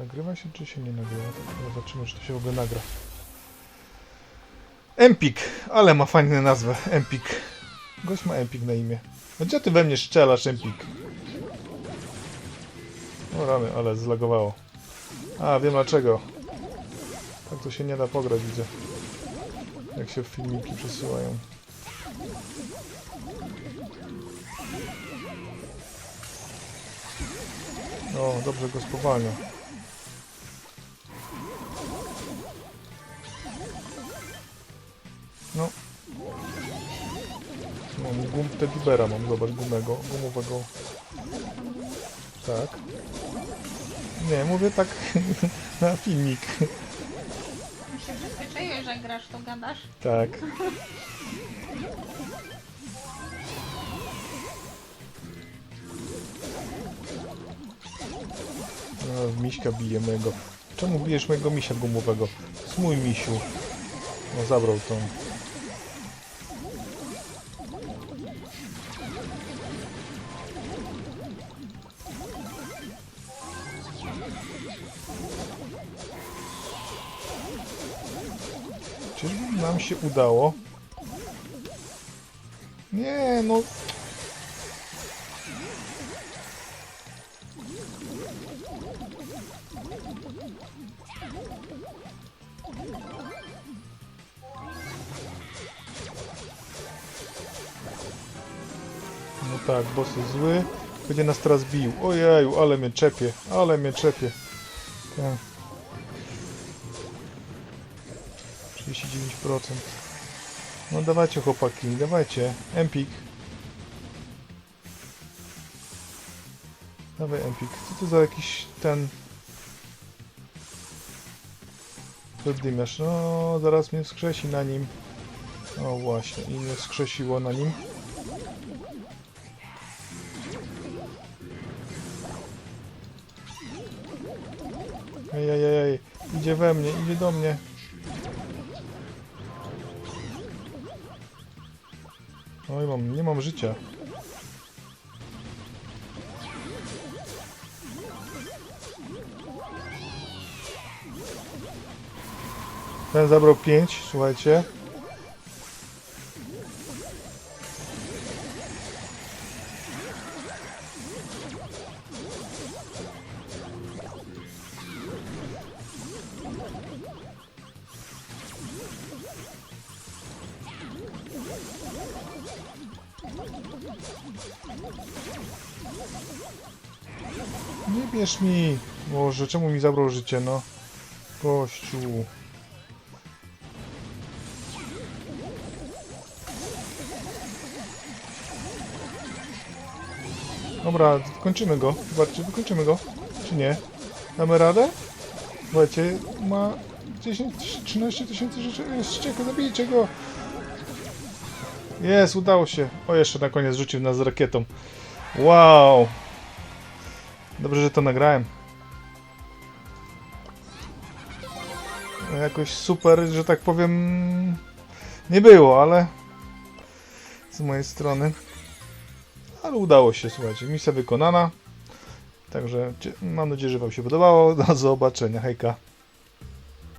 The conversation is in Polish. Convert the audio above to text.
Nagrywa się czy się nie nagrywa? Tak, zobaczymy, czy to się w ogóle nagra. Empik, ale ma fajną nazwę. Empik. Gość ma Empik na imię. No gdzie ty we mnie strzelasz, Empik? O rany, ale zlagowało. A, wiem dlaczego. Tak to się nie da pograć, widzę. Jak się filmiki przesyłają. O, dobrze go spowalnia. No. Mam gum Teddybera, mam, zobacz, gumego, gumowego. Tak. Nie, mówię tak na filmik. się przyzwyczaiłeś, że grasz, to gadasz. Tak. No, miśka bije mojego. Czemu bijesz mojego misia gumowego? To jest mój misiu. No zabrał tą. Czyżby nam się udało? Nie, no. No tak, boss jest zły. Będzie nas teraz bił. Ojeju, ale mnie czepie, ale mnie czepie. Tak. 39%. No dawajcie chłopaki, dawajcie. Empik. Dawaj Empik. Co to za jakiś ten... Zadymiarz. No, zaraz mnie wskrzesi na nim. O właśnie, i mnie wskrzesiło na nim. Ej, ej, ej. Idzie we mnie, idzie do mnie. Oj, mam, nie mam życia. Ten zabrał 5, słuchajcie. Nie bierz mi! Boże, czemu mi zabrał życie, no? Gościu. Dobra, kończymy go. Zobaczcie, wykończymy go. Czy nie? Damy radę? Słuchajcie, ma 10, 13 tysięcy rzeczy. Ścieka, zabijcie go! Jest, udało się. O, jeszcze na koniec rzucił nas z rakietą. Wow! Dobrze, że to nagrałem. Jakoś super, że tak powiem, nie było, ale z mojej strony. Ale udało się, słuchajcie, misja wykonana. Także mam nadzieję, że Wam się podobało. Do zobaczenia, hejka.